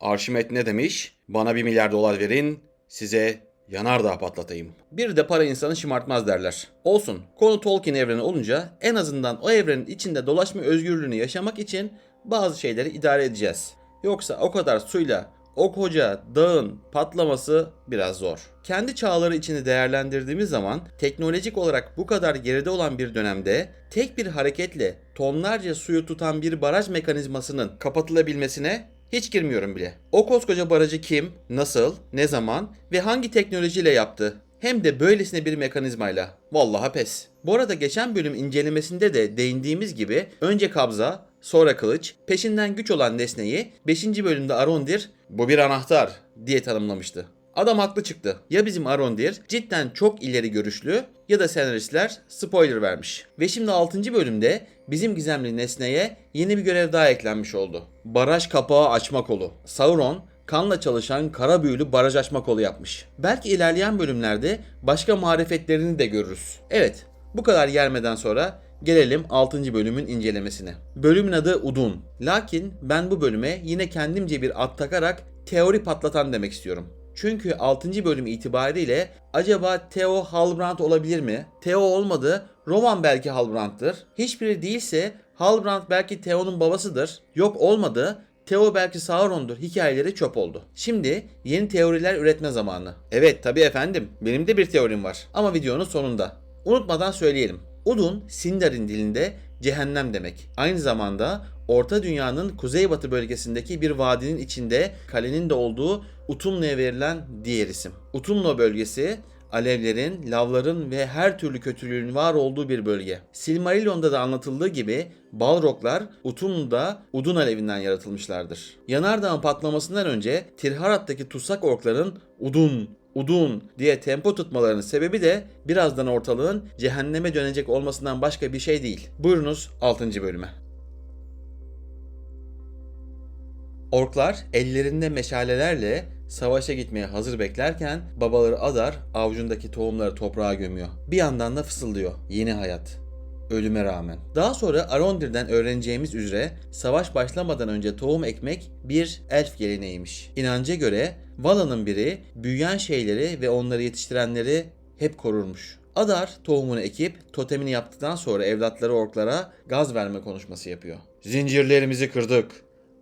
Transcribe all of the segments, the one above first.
Arşimet ne demiş? Bana bir milyar dolar verin, size yanardağ patlatayım. Bir de para insanı şımartmaz derler. Olsun, konu Tolkien evreni olunca en azından o evrenin içinde dolaşma özgürlüğünü yaşamak için bazı şeyleri idare edeceğiz. Yoksa o kadar suyla o koca dağın patlaması biraz zor. Kendi çağları içini değerlendirdiğimiz zaman teknolojik olarak bu kadar geride olan bir dönemde tek bir hareketle tonlarca suyu tutan bir baraj mekanizmasının kapatılabilmesine hiç girmiyorum bile. O koskoca barajı kim, nasıl, ne zaman ve hangi teknolojiyle yaptı? Hem de böylesine bir mekanizmayla. Vallahi pes. Bu arada geçen bölüm incelemesinde de değindiğimiz gibi önce kabza, sonra kılıç, peşinden güç olan nesneyi 5. bölümde Arondir bu bir anahtar diye tanımlamıştı. Adam haklı çıktı. Ya bizim Arondir cidden çok ileri görüşlü ya da senaristler spoiler vermiş. Ve şimdi 6. bölümde bizim gizemli nesneye yeni bir görev daha eklenmiş oldu. Baraj kapağı açma kolu. Sauron kanla çalışan kara büyülü baraj açma kolu yapmış. Belki ilerleyen bölümlerde başka marifetlerini de görürüz. Evet, bu kadar yermeden sonra gelelim 6. bölümün incelemesine. Bölümün adı Udun. Lakin ben bu bölüme yine kendimce bir ad takarak teori patlatan demek istiyorum. Çünkü 6. bölüm itibariyle acaba Theo Halbrand olabilir mi? Theo olmadı, Roman belki Halbrand'tır. Hiçbiri değilse Halbrand belki Theo'nun babasıdır. Yok olmadı, Theo belki Sauron'dur hikayeleri çöp oldu. Şimdi yeni teoriler üretme zamanı. Evet tabii efendim benim de bir teorim var ama videonun sonunda. Unutmadan söyleyelim. Udun Sindarin dilinde cehennem demek. Aynı zamanda Orta Dünya'nın kuzeybatı bölgesindeki bir vadinin içinde kalenin de olduğu Utumno'ya verilen diğer isim. Utumno bölgesi alevlerin, lavların ve her türlü kötülüğün var olduğu bir bölge. Silmarillion'da da anlatıldığı gibi Balroglar Utumno'da Udun alevinden yaratılmışlardır. Yanardağın patlamasından önce Tirharat'taki tutsak orkların Udun, Udun diye tempo tutmalarının sebebi de birazdan ortalığın cehenneme dönecek olmasından başka bir şey değil. Buyurunuz 6. bölüme. Orklar ellerinde meşalelerle savaşa gitmeye hazır beklerken babaları Adar avucundaki tohumları toprağa gömüyor. Bir yandan da fısıldıyor. Yeni hayat. Ölüme rağmen. Daha sonra Arondir'den öğreneceğimiz üzere savaş başlamadan önce tohum ekmek bir elf geleneğiymiş. İnanca göre Vala'nın biri büyüyen şeyleri ve onları yetiştirenleri hep korurmuş. Adar tohumunu ekip totemini yaptıktan sonra evlatları orklara gaz verme konuşması yapıyor. Zincirlerimizi kırdık.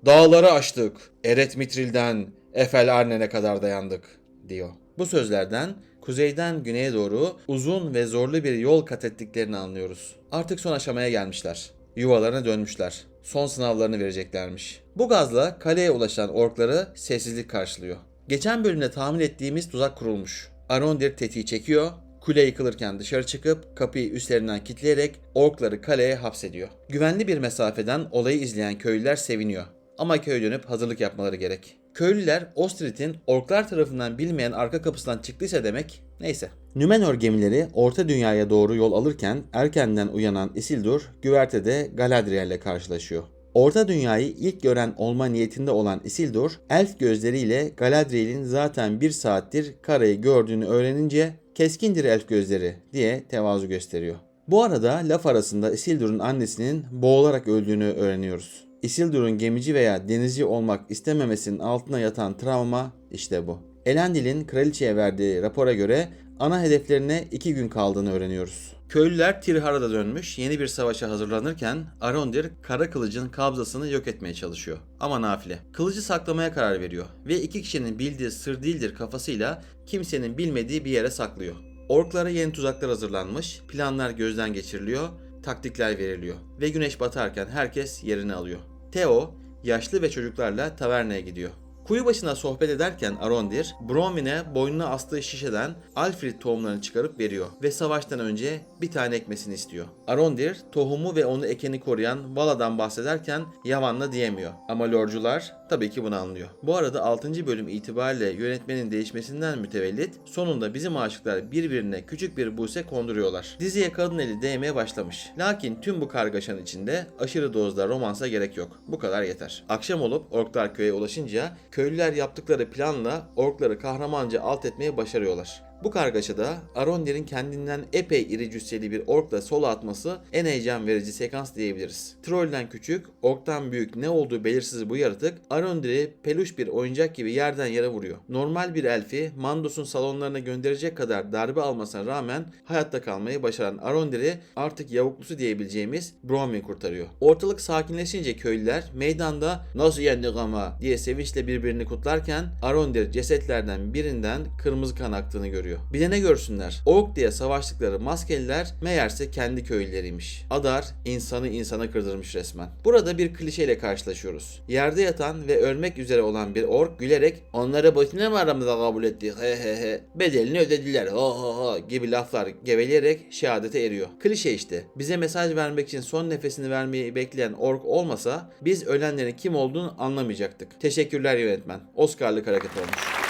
Dağları aştık. Eret Mitril'den Efel Arnen'e kadar dayandık diyor. Bu sözlerden kuzeyden güneye doğru uzun ve zorlu bir yol kat ettiklerini anlıyoruz. Artık son aşamaya gelmişler. Yuvalarına dönmüşler. Son sınavlarını vereceklermiş. Bu gazla kaleye ulaşan orkları sessizlik karşılıyor. Geçen bölümde tahmin ettiğimiz tuzak kurulmuş. Arondir tetiği çekiyor Kule yıkılırken dışarı çıkıp kapıyı üstlerinden kilitleyerek orkları kaleye hapsediyor. Güvenli bir mesafeden olayı izleyen köylüler seviniyor. Ama köye dönüp hazırlık yapmaları gerek. Köylüler Ostrit'in orklar tarafından bilmeyen arka kapısından çıktıysa demek neyse. Nümenor gemileri Orta Dünya'ya doğru yol alırken erkenden uyanan Isildur güvertede Galadriel ile karşılaşıyor. Orta Dünya'yı ilk gören olma niyetinde olan Isildur, elf gözleriyle Galadriel'in zaten bir saattir karayı gördüğünü öğrenince keskindir elf gözleri diye tevazu gösteriyor. Bu arada laf arasında Isildur'un annesinin boğularak öldüğünü öğreniyoruz. Isildur'un gemici veya denizci olmak istememesinin altına yatan travma işte bu. Elendil'in kraliçeye verdiği rapora göre ana hedeflerine iki gün kaldığını öğreniyoruz. Köylüler Tirhara'da dönmüş, yeni bir savaşa hazırlanırken Arondir kara kılıcın kabzasını yok etmeye çalışıyor. Ama nafile. Kılıcı saklamaya karar veriyor ve iki kişinin bildiği sır değildir kafasıyla kimsenin bilmediği bir yere saklıyor. Orklara yeni tuzaklar hazırlanmış, planlar gözden geçiriliyor, taktikler veriliyor ve güneş batarken herkes yerini alıyor. Theo, yaşlı ve çocuklarla tavernaya gidiyor. Kuyu başına sohbet ederken Arondir, Bronwyn'e boynuna astığı şişeden Alfred tohumlarını çıkarıp veriyor ve savaştan önce bir tane ekmesini istiyor. Arondir, tohumu ve onu ekeni koruyan Vala'dan bahsederken Yavan'la diyemiyor. Ama lorcular tabii ki bunu anlıyor. Bu arada 6. bölüm itibariyle yönetmenin değişmesinden mütevellit sonunda bizim aşıklar birbirine küçük bir buse konduruyorlar. Diziye kadın eli değmeye başlamış. Lakin tüm bu kargaşanın içinde aşırı dozda romansa gerek yok. Bu kadar yeter. Akşam olup orklar köye ulaşınca köylüler yaptıkları planla orkları kahramanca alt etmeye başarıyorlar. Bu kargaşada Arondir'in kendinden epey iri cüsseli bir orkla sola atması en heyecan verici sekans diyebiliriz. Trollden küçük, orktan büyük ne olduğu belirsiz bu yaratık Arondir'i peluş bir oyuncak gibi yerden yere vuruyor. Normal bir elfi Mandos'un salonlarına gönderecek kadar darbe almasına rağmen hayatta kalmayı başaran Arondir'i artık yavuklusu diyebileceğimiz Bronwyn kurtarıyor. Ortalık sakinleşince köylüler meydanda nasıl yendik ama diye sevinçle birbirini kutlarken Arondir cesetlerden birinden kırmızı kan aktığını görüyor. Bir de ne görsünler? Ork diye savaştıkları maskeliler meğerse kendi köylüleriymiş. Adar insanı insana kırdırmış resmen. Burada bir klişeyle karşılaşıyoruz. Yerde yatan ve ölmek üzere olan bir ork gülerek onları boşuna mı aramızda kabul ettik he he he bedelini ödediler ho ho ho gibi laflar geveleyerek şehadete eriyor. Klişe işte. Bize mesaj vermek için son nefesini vermeyi bekleyen ork olmasa biz ölenlerin kim olduğunu anlamayacaktık. Teşekkürler yönetmen. Oscar'lık hareket olmuş.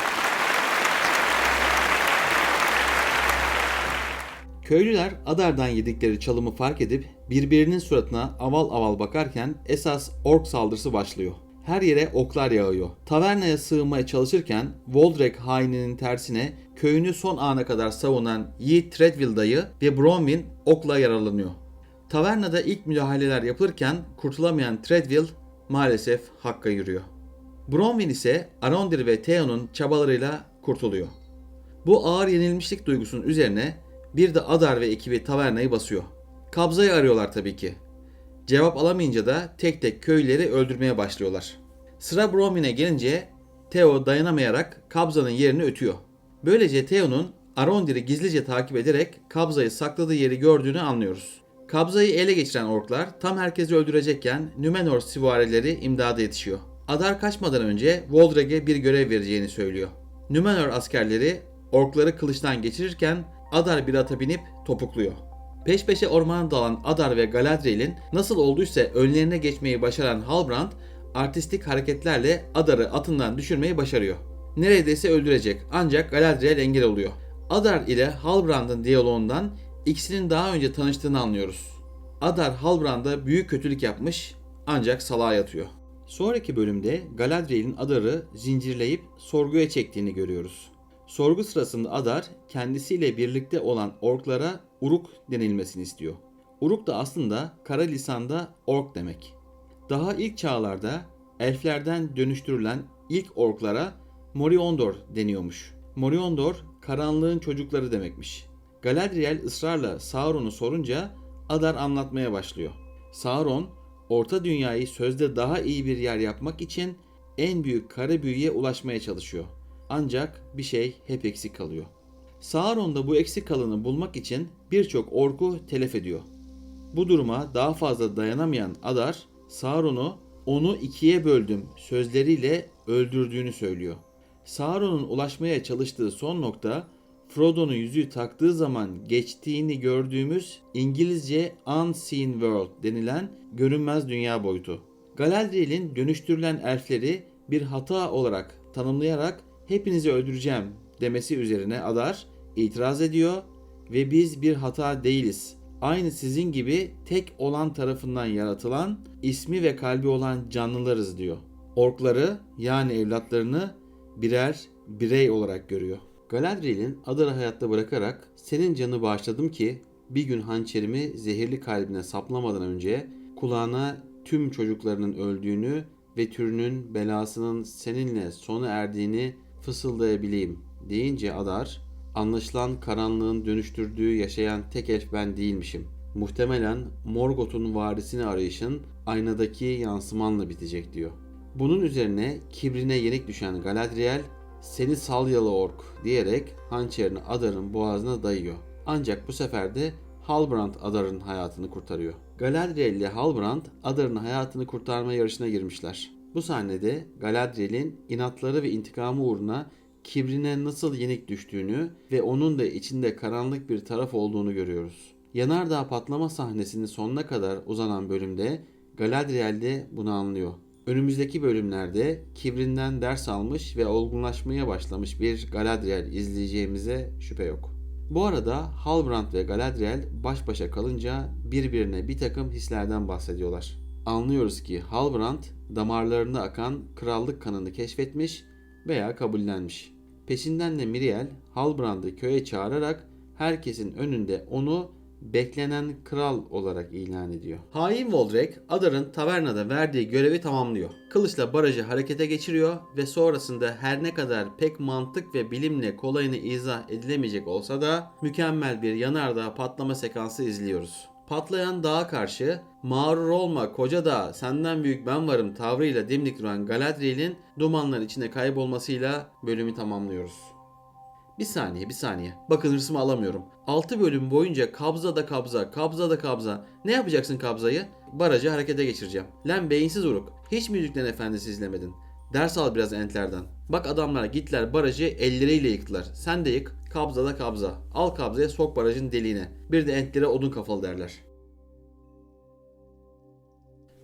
Köylüler Adar'dan yedikleri çalımı fark edip birbirinin suratına aval aval bakarken esas ork saldırısı başlıyor. Her yere oklar yağıyor. Tavernaya sığınmaya çalışırken Voldrek haininin tersine köyünü son ana kadar savunan Yiğit Treadwell dayı ve Bronwyn okla yaralanıyor. Tavernada ilk müdahaleler yapılırken kurtulamayan Treadwell maalesef hakka yürüyor. Bronwyn ise Arondir ve Theon'un çabalarıyla kurtuluyor. Bu ağır yenilmişlik duygusunun üzerine bir de Adar ve ekibi tavernayı basıyor. Kabzayı arıyorlar tabii ki. Cevap alamayınca da tek tek köyleri öldürmeye başlıyorlar. Sıra Bronwyn'e gelince Theo dayanamayarak Kabza'nın yerini ötüyor. Böylece Theo'nun Arondir'i gizlice takip ederek Kabza'yı sakladığı yeri gördüğünü anlıyoruz. Kabza'yı ele geçiren orklar tam herkesi öldürecekken Numenor süvarileri imdada yetişiyor. Adar kaçmadan önce Voldreg'e bir görev vereceğini söylüyor. Numenor askerleri orkları kılıçtan geçirirken Adar bir ata binip topukluyor. Peş peşe ormana dalan Adar ve Galadriel'in nasıl olduysa önlerine geçmeyi başaran Halbrand artistik hareketlerle Adar'ı atından düşürmeyi başarıyor. Neredeyse öldürecek ancak Galadriel engel oluyor. Adar ile Halbrand'ın diyaloğundan ikisinin daha önce tanıştığını anlıyoruz. Adar Halbrand'a büyük kötülük yapmış ancak salağa yatıyor. Sonraki bölümde Galadriel'in Adar'ı zincirleyip sorguya çektiğini görüyoruz. Sorgu sırasında Adar kendisiyle birlikte olan orklara Uruk denilmesini istiyor. Uruk da aslında kara lisanda ork demek. Daha ilk çağlarda elflerden dönüştürülen ilk orklara Moriondor deniyormuş. Moriondor karanlığın çocukları demekmiş. Galadriel ısrarla Sauron'u sorunca Adar anlatmaya başlıyor. Sauron, Orta Dünyayı sözde daha iyi bir yer yapmak için en büyük kara büyüye ulaşmaya çalışıyor. Ancak bir şey hep eksik kalıyor. Sauron da bu eksik kalanı bulmak için birçok orku telef ediyor. Bu duruma daha fazla dayanamayan Adar, Sauron'u onu ikiye böldüm sözleriyle öldürdüğünü söylüyor. Sauron'un ulaşmaya çalıştığı son nokta Frodo'nun yüzüğü taktığı zaman geçtiğini gördüğümüz İngilizce Unseen World denilen görünmez dünya boyutu. Galadriel'in dönüştürülen elfleri bir hata olarak tanımlayarak hepinizi öldüreceğim demesi üzerine Adar itiraz ediyor ve biz bir hata değiliz. Aynı sizin gibi tek olan tarafından yaratılan, ismi ve kalbi olan canlılarız diyor. Orkları yani evlatlarını birer birey olarak görüyor. Galadriel'in Adar'ı hayatta bırakarak senin canı bağışladım ki bir gün hançerimi zehirli kalbine saplamadan önce kulağına tüm çocuklarının öldüğünü ve türünün belasının seninle sona erdiğini fısıldayabileyim deyince Adar anlaşılan karanlığın dönüştürdüğü yaşayan tek elf ben değilmişim. Muhtemelen Morgoth'un varisini arayışın aynadaki yansımanla bitecek diyor. Bunun üzerine kibrine yenik düşen Galadriel seni salyalı ork diyerek hançerini Adar'ın boğazına dayıyor. Ancak bu sefer de Halbrand Adar'ın hayatını kurtarıyor. Galadriel ile Halbrand Adar'ın hayatını kurtarma yarışına girmişler. Bu sahnede Galadriel'in inatları ve intikamı uğruna kibrine nasıl yenik düştüğünü ve onun da içinde karanlık bir taraf olduğunu görüyoruz. Yanardağ patlama sahnesinin sonuna kadar uzanan bölümde Galadriel de bunu anlıyor. Önümüzdeki bölümlerde kibrinden ders almış ve olgunlaşmaya başlamış bir Galadriel izleyeceğimize şüphe yok. Bu arada Halbrand ve Galadriel baş başa kalınca birbirine bir takım hislerden bahsediyorlar. Anlıyoruz ki Halbrand damarlarına akan krallık kanını keşfetmiş veya kabullenmiş. Peşinden de Miriel Halbrand'ı köye çağırarak herkesin önünde onu beklenen kral olarak ilan ediyor. Hain Voldrek, Adar'ın tavernada verdiği görevi tamamlıyor. Kılıçla barajı harekete geçiriyor ve sonrasında her ne kadar pek mantık ve bilimle kolayını izah edilemeyecek olsa da mükemmel bir yanardağ patlama sekansı izliyoruz. Patlayan dağa karşı mağrur olma koca dağ senden büyük ben varım tavrıyla dimdik duran Galadriel'in dumanlar içinde kaybolmasıyla bölümü tamamlıyoruz. Bir saniye bir saniye. Bakın hırsımı alamıyorum. 6 bölüm boyunca kabza da kabza, kabza da kabza. Ne yapacaksın kabzayı? Barajı harekete geçireceğim. Lan beyinsiz uruk. Hiç mi Yüzüklerin Efendisi izlemedin? Ders al biraz entlerden. Bak adamlar gittiler barajı elleriyle yıktılar. Sen de yık. Kabza da kabza. Al kabzaya sok barajın deliğine. Bir de entlere odun kafalı derler.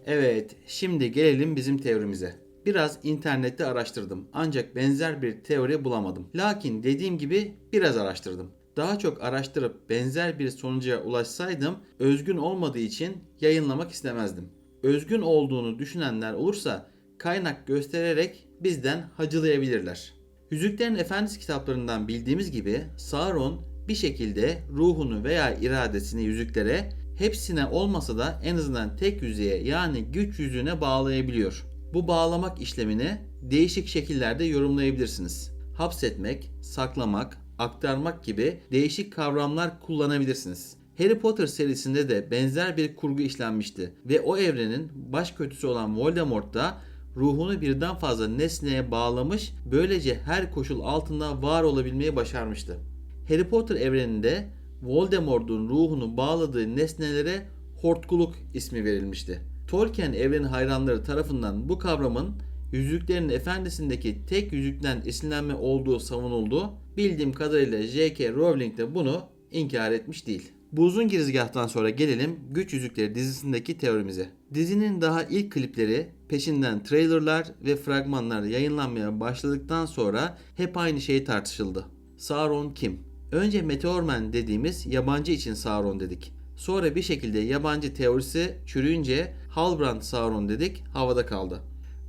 Evet, şimdi gelelim bizim teorimize. Biraz internette araştırdım ancak benzer bir teori bulamadım. Lakin dediğim gibi biraz araştırdım. Daha çok araştırıp benzer bir sonuca ulaşsaydım özgün olmadığı için yayınlamak istemezdim. Özgün olduğunu düşünenler olursa kaynak göstererek bizden hacılayabilirler. Yüzüklerin Efendisi kitaplarından bildiğimiz gibi Sauron bir şekilde ruhunu veya iradesini yüzüklere hepsine olmasa da en azından tek yüzeye yani güç yüzüğüne bağlayabiliyor. Bu bağlamak işlemini değişik şekillerde yorumlayabilirsiniz. Hapsetmek, saklamak, aktarmak gibi değişik kavramlar kullanabilirsiniz. Harry Potter serisinde de benzer bir kurgu işlenmişti ve o evrenin baş kötüsü olan Voldemort da ruhunu birden fazla nesneye bağlamış, böylece her koşul altında var olabilmeyi başarmıştı. Harry Potter evreninde Voldemort'un ruhunu bağladığı nesnelere hortkuluk ismi verilmişti. Tolkien evreni hayranları tarafından bu kavramın Yüzüklerin Efendisi'ndeki tek yüzükten esinlenme olduğu savunuldu. Bildiğim kadarıyla J.K. Rowling de bunu inkar etmiş değil. Bu uzun girizgahtan sonra gelelim Güç Yüzükleri dizisindeki teorimize. Dizinin daha ilk klipleri, peşinden trailerlar ve fragmanlar yayınlanmaya başladıktan sonra hep aynı şey tartışıldı. Sauron kim? Önce Meteorman dediğimiz yabancı için Sauron dedik. Sonra bir şekilde yabancı teorisi çürüyünce Halbrand Sauron dedik, havada kaldı.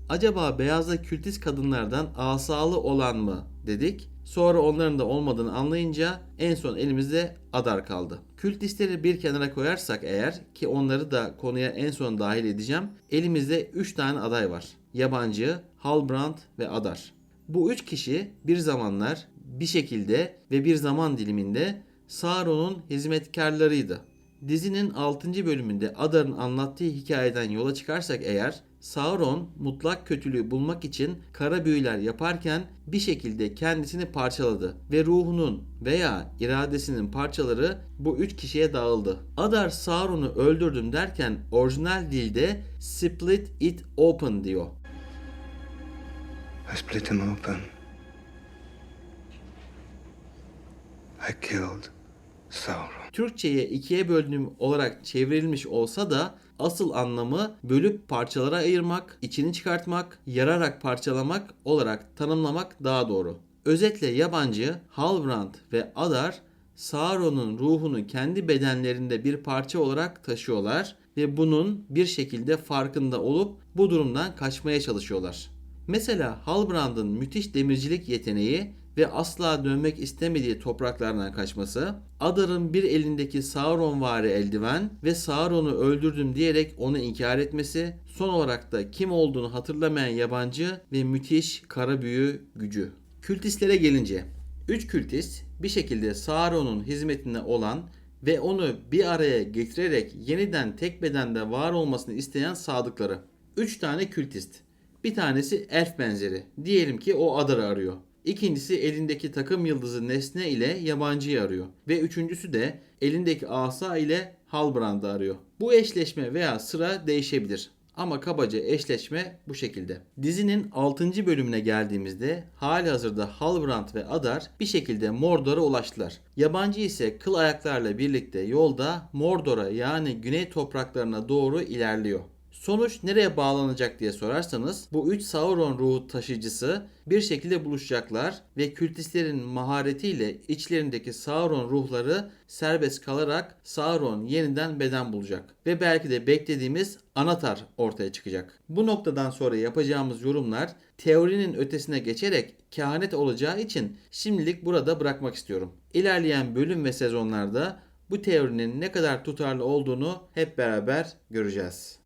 Acaba beyazlı kültist kadınlardan asalı olan mı dedik. Sonra onların da olmadığını anlayınca en son elimizde Adar kaldı. Kültistleri bir kenara koyarsak eğer ki onları da konuya en son dahil edeceğim. Elimizde 3 tane aday var. Yabancı, Halbrand ve Adar. Bu üç kişi bir zamanlar bir şekilde ve bir zaman diliminde Sauron'un hizmetkarlarıydı. Dizinin 6. bölümünde Adar'ın anlattığı hikayeden yola çıkarsak eğer Sauron mutlak kötülüğü bulmak için kara büyüler yaparken bir şekilde kendisini parçaladı ve ruhunun veya iradesinin parçaları bu üç kişiye dağıldı. Adar Sauron'u öldürdüm derken orijinal dilde split it open diyor. I split him open. I killed Sauron. Türkçe'ye ikiye bölünüm olarak çevrilmiş olsa da asıl anlamı bölüp parçalara ayırmak, içini çıkartmak, yararak parçalamak olarak tanımlamak daha doğru. Özetle yabancı Halbrand ve Adar Sauron'un ruhunu kendi bedenlerinde bir parça olarak taşıyorlar ve bunun bir şekilde farkında olup bu durumdan kaçmaya çalışıyorlar. Mesela Halbrand'ın müthiş demircilik yeteneği ve asla dönmek istemediği topraklardan kaçması, Adar'ın bir elindeki Sauronvari eldiven ve Sauron'u öldürdüm diyerek onu inkar etmesi, son olarak da kim olduğunu hatırlamayan yabancı ve müthiş kara büyü gücü. Kültistlere gelince, üç kültist bir şekilde Sauron'un hizmetinde olan ve onu bir araya getirerek yeniden tek bedende var olmasını isteyen sadıkları. Üç tane kültist. Bir tanesi elf benzeri. Diyelim ki o Adar'ı arıyor. İkincisi elindeki takım yıldızı nesne ile yabancıyı arıyor. Ve üçüncüsü de elindeki asa ile Halbrand'ı arıyor. Bu eşleşme veya sıra değişebilir. Ama kabaca eşleşme bu şekilde. Dizinin 6. bölümüne geldiğimizde hali hazırda Halbrand ve Adar bir şekilde Mordor'a ulaştılar. Yabancı ise kıl ayaklarla birlikte yolda Mordor'a yani güney topraklarına doğru ilerliyor. Sonuç nereye bağlanacak diye sorarsanız bu üç Sauron ruhu taşıyıcısı bir şekilde buluşacaklar ve kültistlerin maharetiyle içlerindeki Sauron ruhları serbest kalarak Sauron yeniden beden bulacak ve belki de beklediğimiz Anatar ortaya çıkacak. Bu noktadan sonra yapacağımız yorumlar teorinin ötesine geçerek kehanet olacağı için şimdilik burada bırakmak istiyorum. İlerleyen bölüm ve sezonlarda bu teorinin ne kadar tutarlı olduğunu hep beraber göreceğiz.